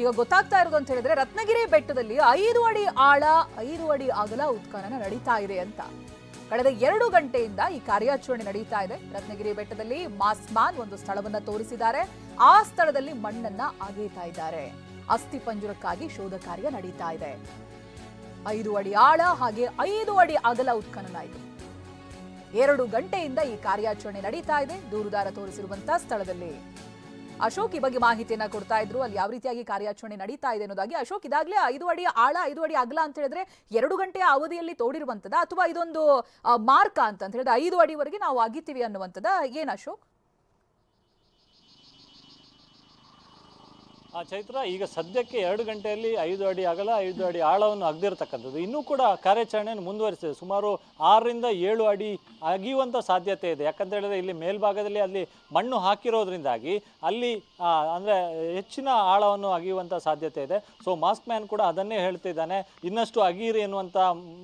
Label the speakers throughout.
Speaker 1: ಈಗ ಗೊತ್ತಾಗ್ತಾ ಇರೋದು ಅಂತ ಹೇಳಿದ್ರೆ ರತ್ನಗಿರಿ ಬೆಟ್ಟದಲ್ಲಿ ಐದು ಅಡಿ ಆಳ, ಐದು ಅಡಿ ಅಗಲ ಉತ್ಖನನ ನಡೀತಾ ಇದೆ ಅಂತ. ಕಳೆದ ಎರಡು ಗಂಟೆಯಿಂದ ಈ ಕಾರ್ಯಾಚರಣೆ ನಡೀತಾ ಇದೆ. ರತ್ನಗಿರಿ ಬೆಟ್ಟದಲ್ಲಿ ಮಾಸ್ಮಾನ್ ಒಂದು ಸ್ಥಳವನ್ನ ತೋರಿಸಿದ್ದಾರೆ. ಆ ಸ್ಥಳದಲ್ಲಿ ಮಣ್ಣನ್ನ ಅಗೀತಾ ಇದ್ದಾರೆ. ಅಸ್ಥಿ ಪಂಜುರಕ್ಕಾಗಿ ಶೋಧ ಕಾರ್ಯ ನಡೀತಾ ಇದೆ. ಐದು ಅಡಿ ಆಳ ಹಾಗೆ ಐದು ಅಡಿ ಅಗಲ ಉತ್ಖನನ ಇದೆ. ಎರಡು ಗಂಟೆಯಿಂದ ಈ ಕಾರ್ಯಾಚರಣೆ ನಡೀತಾ ಇದೆ. ದೂರುದಾರ ತೋರಿಸಿರುವಂತಹ ಸ್ಥಳದಲ್ಲಿ. ಅಶೋಕ್ ಈ ಬಗ್ಗೆ ಮಾಹಿತಿಯನ್ನ ಕೊಡ್ತಾ ಇದ್ರು. ಅಲ್ಲಿ ಯಾವ ರೀತಿಯಾಗಿ ಕಾರ್ಯಾಚರಣೆ ನಡೀತಾ ಇದೆ ಅನ್ನೋದಾಗಿ ಅಶೋಕ್ ಇದಾಗಲೇ ಐದು ಅಡಿ ಆಳ, ಐದು ಅಡಿ ಅಗಲ ಅಂತ ಹೇಳಿದ್ರೆ ಎರಡು ಗಂಟೆಯ ಅವಧಿಯಲ್ಲಿ ತೋಡಿರುವಂತದ ಅಥವಾ ಇದೊಂದು ಮಾರ್ಕ್ ಅಂತ ಹೇಳಿದ್ರೆ ಐದು ಅಡಿವರೆಗೆ ನಾವು ಅಗಿತೀವಿ ಅನ್ನುವಂಥದ್ದ ಏನ್ ಅಶೋಕ್?
Speaker 2: ಆ ಚೈತ್ರ ಈಗ ಸದ್ಯಕ್ಕೆ ಎರಡು ಗಂಟೆಯಲ್ಲಿ ಐದು ಅಡಿ ಅಗಲ, ಐದು ಅಡಿ ಆಳವನ್ನು ಅಗ್ದಿರ್ತಕ್ಕಂಥದ್ದು. ಇನ್ನೂ ಕೂಡ ಕಾರ್ಯಾಚರಣೆಯನ್ನು ಮುಂದುವರಿಸಿದೆ. ಸುಮಾರು ಆರರಿಂದ ಏಳು ಅಡಿ ಅಗಿಯುವಂಥ ಸಾಧ್ಯತೆ ಇದೆ. ಯಾಕಂತ ಹೇಳಿದ್ರೆ ಇಲ್ಲಿ ಮೇಲ್ಭಾಗದಲ್ಲಿ ಅಲ್ಲಿ ಮಣ್ಣು ಹಾಕಿರೋದ್ರಿಂದಾಗಿ ಅಲ್ಲಿ ಅಂದರೆ ಹೆಚ್ಚಿನ ಆಳವನ್ನು ಅಗಿಯುವಂಥ ಸಾಧ್ಯತೆ ಇದೆ. ಸೊ ಮಾಸ್ಕ್ ಮ್ಯಾನ್ ಕೂಡ ಅದನ್ನೇ ಹೇಳ್ತಿದ್ದಾನೆ. ಇನ್ನಷ್ಟು ಅಗೀರಿ ಎನ್ನುವಂಥ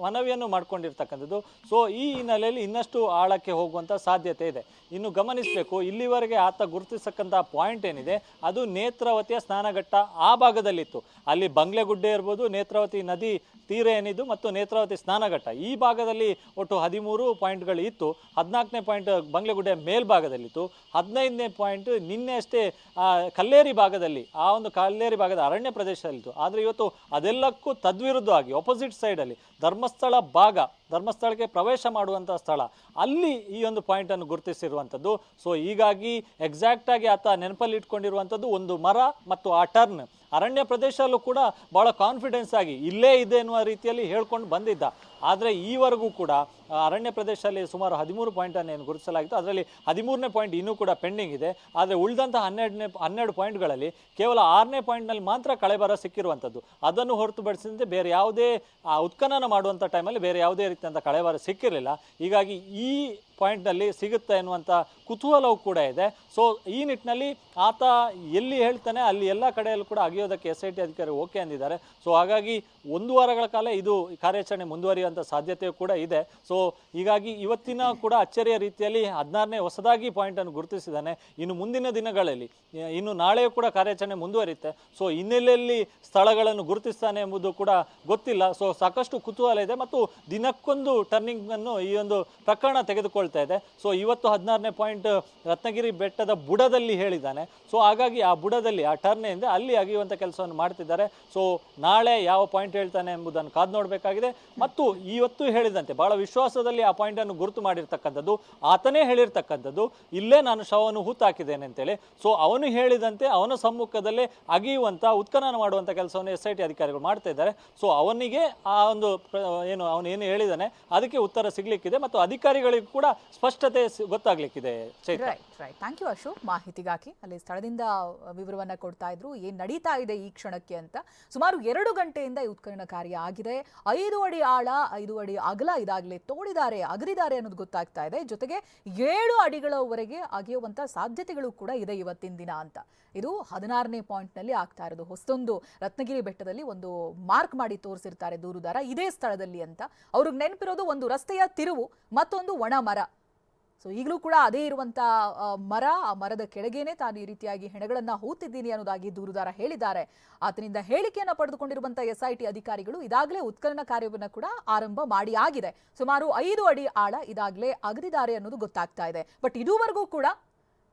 Speaker 2: ಮನವಿಯನ್ನು ಮಾಡ್ಕೊಂಡಿರ್ತಕ್ಕಂಥದ್ದು. ಸೊ ಈ ಹಿನ್ನೆಲೆಯಲ್ಲಿ ಇನ್ನಷ್ಟು ಆಳಕ್ಕೆ ಹೋಗುವಂಥ ಸಾಧ್ಯತೆ ಇದೆ. ಇನ್ನು ಗಮನಿಸಬೇಕು, ಇಲ್ಲಿವರೆಗೆ ಆತ ಗುರುತಿಸಕ್ಕಂಥ ಪಾಯಿಂಟ್ ಏನಿದೆ, ಅದು ನೇತ್ರಾವತಿಯ ಸ್ನಾನಘಟ್ಟ ಆ ಭಾಗದಲ್ಲಿತ್ತು. ಅಲ್ಲಿ ಬಂಗ್ಲೆಗುಡ್ಡೆ ಇರ್ಬೋದು, ನೇತ್ರಾವತಿ ನದಿ ತೀರ ಏನಿದ್ದು ಮತ್ತು ನೇತ್ರಾವತಿ ಸ್ನಾನಘಟ್ಟ. ಈ ಭಾಗದಲ್ಲಿ ಒಟ್ಟು ಹದಿಮೂರು ಪಾಯಿಂಟ್ಗಳು ಇತ್ತು. ಹದಿನಾಲ್ಕನೇ ಪಾಯಿಂಟ್ ಬಂಗ್ಲೆಗುಡ್ಡೆ ಮೇಲ್ಭಾಗದಲ್ಲಿತ್ತು. ಹದಿನೈದನೇ ಪಾಯಿಂಟ್ ನಿನ್ನೆ ಅಷ್ಟೇ ಕಲ್ಲೇರಿ ಭಾಗದಲ್ಲಿ, ಆ ಒಂದು ಕಲ್ಲೇರಿ ಭಾಗದ ಅರಣ್ಯ ಪ್ರದೇಶದಲ್ಲಿತ್ತು. ಆದರೆ ಇವತ್ತು ಅದೆಲ್ಲಕ್ಕೂ ತದ್ವಿರುದ್ಧವಾಗಿ ಆಪೋಸಿಟ್ ಸೈಡಲ್ಲಿ ಧರ್ಮಸ್ಥಳ ಭಾಗ. ಧರ್ಮಸ್ಥಳಕ್ಕೆ ಪ್ರವೇಶ ಮಾಡುವಂಥ ಸ್ಥಳ. ಅಲ್ಲಿ ಈ ಒಂದು ಪಾಯಿಂಟನ್ನು ಗುರುತಿಸಿರುವಂಥದ್ದು ಸೊ ಹೀಗಾಗಿ ಎಕ್ಸಾಕ್ಟಾಗಿ ಆತ ನೆನಪಲ್ಲಿ ಇಟ್ಕೊಂಡಿರುವಂಥದ್ದು ಒಂದು ಮರ ಮತ್ತು ಆ ಟರ್ನ್ ಅರಣ್ಯ ಪ್ರದೇಶದಲ್ಲೂ ಕೂಡ ಭಾಳ ಕಾನ್ಫಿಡೆನ್ಸ್ ಆಗಿ ಇಲ್ಲೇ ಇದೆ ಎನ್ನುವ ರೀತಿಯಲ್ಲಿ ಹೇಳ್ಕೊಂಡು ಬಂದಿದ್ದ. ಆದರೆ ಈವರೆಗೂ ಕೂಡ ಅರಣ್ಯ ಪ್ರದೇಶದಲ್ಲಿ ಸುಮಾರು ಹದಿಮೂರು ಪಾಯಿಂಟನ್ನು ಏನು ಗುರುತಿಸಲಾಗಿತ್ತು. ಅದರಲ್ಲಿ ಹದಿಮೂರನೇ ಪಾಯಿಂಟ್ ಇನ್ನೂ ಕೂಡ ಪೆಂಡಿಂಗ್ ಇದೆ. ಆದರೆ ಉಳಿದಂತಹ ಹನ್ನೆರಡನೇ, ಹನ್ನೆರಡು ಪಾಯಿಂಟ್ಗಳಲ್ಲಿ ಕೇವಲ ಆರನೇ ಪಾಯಿಂಟ್ನಲ್ಲಿ ಮಾತ್ರ ಕಳೆಬರ ಸಿಕ್ಕಿರುವಂಥದ್ದು. ಅದನ್ನು ಹೊರತುಪಡಿಸಿದಂತೆ ಬೇರೆ ಯಾವುದೇ ಉತ್ಖನನ ಮಾಡುವಂಥ ಟೈಮಲ್ಲಿ ಬೇರೆ ಯಾವುದೇ ರೀತಿಯಂಥ ಕಳೆಬರ ಸಿಕ್ಕಿರಲಿಲ್ಲ. ಹೀಗಾಗಿ ಈ ಪಾಯಿಂಟ್ನಲ್ಲಿ ಸಿಗುತ್ತೆ ಎನ್ನುವಂಥ ಕುತೂಹಲವೂ ಕೂಡ ಇದೆ. ಸೊ ಈ ನಿಟ್ಟಿನಲ್ಲಿ ಆತ ಎಲ್ಲಿ ಹೇಳ್ತಾನೆ ಅಲ್ಲಿ ಎಲ್ಲ ಕಡೆಯಲ್ಲೂ ಕೂಡ ಅಗಿಯೋದಕ್ಕೆ ಎಸ್ ಐ ಟಿ ಅಧಿಕಾರಿ ಓಕೆ ಅಂದಿದ್ದಾರೆ. ಸೊ ಹಾಗಾಗಿ ಒಂದು ವಾರಗಳ ಕಾಲ ಇದು ಕಾರ್ಯಾಚರಣೆ ಮುಂದುವರಿಯುವಂಥ ಸಾಧ್ಯತೆಯೂ ಕೂಡ ಇದೆ. ಸೊ ಹೀಗಾಗಿ ಇವತ್ತಿನ ಕೂಡ ಅಚ್ಚರಿಯ ರೀತಿಯಲ್ಲಿ ಹದಿನಾರನೇ ಹೊಸದಾಗಿ ಪಾಯಿಂಟನ್ನು ಗುರುತಿಸಿದ್ದಾನೆ. ಇನ್ನು ಮುಂದಿನ ದಿನಗಳಲ್ಲಿ, ಇನ್ನು ನಾಳೆಯೂ ಕೂಡ ಕಾರ್ಯಾಚರಣೆ ಮುಂದುವರಿಯುತ್ತೆ. ಸೊ ಹಿನ್ನೆಲೆಯಲ್ಲಿ ಸ್ಥಳಗಳನ್ನು ಗುರುತಿಸ್ತಾನೆ ಎಂಬುದು ಕೂಡ ಗೊತ್ತಿಲ್ಲ. ಸೊ ಸಾಕಷ್ಟು ಕುತೂಹಲ ಇದೆ ಮತ್ತು ದಿನಕ್ಕೊಂದು ಟರ್ನಿಂಗ್ ಅನ್ನು ಈ ಒಂದು ಪ್ರಕರಣ ತೆಗೆದುಕೊಳ್ತಾ ಇದೆ. ಸೊ ಇವತ್ತು ಹದಿನಾರನೇ ಪಾಯಿಂಟ್ ರತ್ನಗಿರಿ ಬೆಟ್ಟದ ಬುಡದಲ್ಲಿ ಹೇಳಿದ್ದಾನೆ. ಸೊ ಹಾಗಾಗಿ ಆ ಬುಡದಲ್ಲಿ, ಆ ಟರ್ನಿಂದ ಅಲ್ಲಿ ಅಗಿಯುವಂಥ ಕೆಲಸವನ್ನು ಮಾಡ್ತಿದ್ದಾರೆ. ಸೊ ನಾಳೆ ಯಾವ ಪಾಯಿಂಟ್ ಹೇಳ್ತಾನೆ ಎಂಬುದನ್ನು ಕಾದು ನೋಡಬೇಕಾಗಿದೆ. ಮತ್ತು ಇವತ್ತು ಹೇಳಿದಂತೆ, ಬಹಳ ವಿಶ್ವಾಸದಲ್ಲಿ ಆ ಪಾಯಿಂಟ್ ಅನ್ನು ಗುರುತು ಮಾಡಿರ್ತಕ್ಕಂಥದ್ದು, ಆತನೇ ಹೇಳಿರ್ತಕ್ಕಂಥದ್ದು, ಇಲ್ಲೇ ನಾನು ಶವವನ್ನು ಹೂತಾಕಿದ್ದೇನೆ ಅಂತೇಳಿ. ಸೊ ಅವನು ಹೇಳಿದಂತೆ ಅವನ ಸಮ್ಮುಖದಲ್ಲೇ ಅಗಿಯುವಂಥ, ಉತ್ಖನನ ಮಾಡುವಂಥ ಕೆಲಸವನ್ನು ಎಸ್ ಐ ಟಿ ಅಧಿಕಾರಿಗಳು ಮಾಡ್ತಾ ಇದ್ದಾರೆ. ಸೊ ಅವನಿಗೆ ಆ ಒಂದು ಏನು, ಅವನು ಏನು ಹೇಳಿದಾನೆ, ಅದಕ್ಕೆ ಉತ್ತರ ಸಿಗ್ಲಿಕ್ಕಿದೆ ಮತ್ತು ಅಧಿಕಾರಿಗಳಿಗೂ ಕೂಡ ಸ್ಪಷ್ಟತೆ ಗೊತ್ತಾಗ್ಲಿಕ್ಕಿದೆ
Speaker 1: ಥ್ಯಾಂಕ್ ಯು ಅಶೋಕ್ ಮಾಹಿತಿಗಾಗಿ ಅಲ್ಲಿ ಸ್ಥಳದಿಂದ ವಿವರವನ್ನ ಕೊಡ್ತಾ ಇದ್ರು. ಏನ್ ನಡೀತಾ ಇದೆ ಈ ಕ್ಷಣಕ್ಕೆ ಅಂತ. ಸುಮಾರು ಎರಡು ಗಂಟೆಯಿಂದ ಈ ಉತ್ಖನನ ಕಾರ್ಯ ಆಗಿದೆ. ಐದು ಅಡಿ ಆಳ, ಐದು ಅಡಿ ಅಗಲ ಇದಾಗಲೇ ತೋಡಿದ್ದಾರೆ ಅಗರಿದ್ದಾರೆ ಅನ್ನೋದು ಗೊತ್ತಾಗ್ತಾ ಇದೆ. ಜೊತೆಗೆ ಏಳು ಅಡಿಗಳವರೆಗೆ ಅಗೆಯುವಂತ ಸಾಧ್ಯತೆಗಳು ಕೂಡ ಇದೆ ಇವತ್ತಿನ ದಿನ ಅಂತ. ಇದು ಹದಿನಾರನೇ ಪಾಯಿಂಟ್ನಲ್ಲಿ ಆಗ್ತಾ ಇರೋದು. ಹೊಸದೊಂದು ರತ್ನಗಿರಿ ಬೆಟ್ಟದಲ್ಲಿ ಒಂದು ಮಾರ್ಕ್ ಮಾಡಿ ತೋರಿಸಿರ್ತಾರೆ ದೂರುದಾರ. ಇದೇ ಸ್ಥಳದಲ್ಲಿ ಅಂತ. ಅವ್ರಿಗೆ ನೆನಪಿರೋದು ಒಂದು ರಸ್ತೆಯ ತಿರುವು, ಮತ್ತೊಂದು ಒಣ ಮರ. ಸೊ ಈಗಲೂ ಕೂಡ ಅದೇ ಇರುವಂತ ಆ, ಮರ ಆ ಮರದ ಕೆಳಗೇನೆ ತಾನು ಈ ರೀತಿಯಾಗಿ ಹೆಣಗಳನ್ನ ಹೂತಿದ್ದೀನಿ ಅನ್ನೋದಾಗಿ ದೂರುದಾರ ಹೇಳಿದ್ದಾರೆ. ಆತನಿಂದ ಹೇಳಿಕೆಯನ್ನು ಪಡೆದುಕೊಂಡಿರುವಂತ ಎಸ್ ಐ ಟಿ ಅಧಿಕಾರಿಗಳು ಇದಾಗಲೇ ಉತ್ಖನನ ಕಾರ್ಯವನ್ನ ಕೂಡ ಆರಂಭ ಮಾಡಿ ಆಗಿದೆ. ಸುಮಾರು ಐದು ಅಡಿ ಆಳ ಇದಾಗಲೇ ಅಗದಿದ್ದಾರೆ ಅನ್ನೋದು ಗೊತ್ತಾಗ್ತಾ ಇದೆ. ಬಟ್ ಇದುವರೆಗೂ ಕೂಡ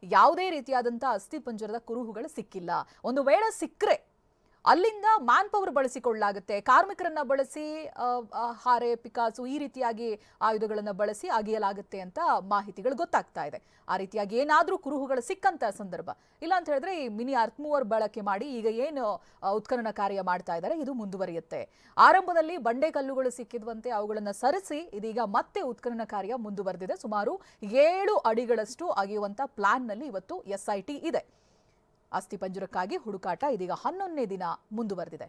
Speaker 1: ಯಾವುದೇ ರೀತಿಯಾದಂಥ ಅಸ್ಥಿ ಪಂಜರದ ಕುರುಹುಗಳು ಸಿಕ್ಕಿಲ್ಲ. ಒಂದು ವೇಳೆ ಸಿಕ್ಕರೆ ಅಲ್ಲಿಂದ ಮ್ಯಾನ್ ಪವರ್ ಬಳಸಿಕೊಳ್ಳಲಾಗುತ್ತೆ. ಕಾರ್ಮಿಕರನ್ನ ಬಳಸಿ ಹಾರೆ, ಪಿಕಾಸು ಈ ರೀತಿಯಾಗಿ ಆಯುಧಗಳನ್ನ ಬಳಸಿ ಅಗೆಯಲಾಗುತ್ತೆ ಅಂತ ಮಾಹಿತಿಗಳು ಗೊತ್ತಾಗ್ತಾ ಇದೆ. ಆ ರೀತಿಯಾಗಿ ಏನಾದರೂ ಕುರುಹುಗಳು ಸಿಕ್ಕಂತ ಸಂದರ್ಭ. ಇಲ್ಲ ಅಂತ ಹೇಳಿದ್ರೆ ಈ ಮಿನಿ ಅರ್ತ್ಮೂವರ್ ಬಳಕೆ ಮಾಡಿ ಈಗ ಏನು ಉತ್ಖನನ ಕಾರ್ಯ ಮಾಡ್ತಾ ಇದ್ದಾರೆ, ಇದು ಮುಂದುವರಿಯುತ್ತೆ. ಆರಂಭದಲ್ಲಿ ಬಂಡೆ ಕಲ್ಲುಗಳು ಸಿಕ್ಕಿದ್ವಂತೆ ಅವುಗಳನ್ನು ಸರಿಸಿ ಇದೀಗ ಮತ್ತೆ ಉತ್ಖನನ ಕಾರ್ಯ ಮುಂದುವರೆದಿದೆ. ಸುಮಾರು ಏಳು ಅಡಿಗಳಷ್ಟು ಅಗೆಯುವಂತ ಪ್ಲಾನ್ನಲ್ಲಿ ಇವತ್ತು ಎಸ್ಐಟಿ ಇದೆ. ಅಸ್ಥಿಪಂಜರಕ್ಕಾಗಿ ಹುಡುಕಾಟ ಇದೀಗ ಹನ್ನೊಂದನೇ ದಿನ ಮುಂದುವರೆದಿದೆ.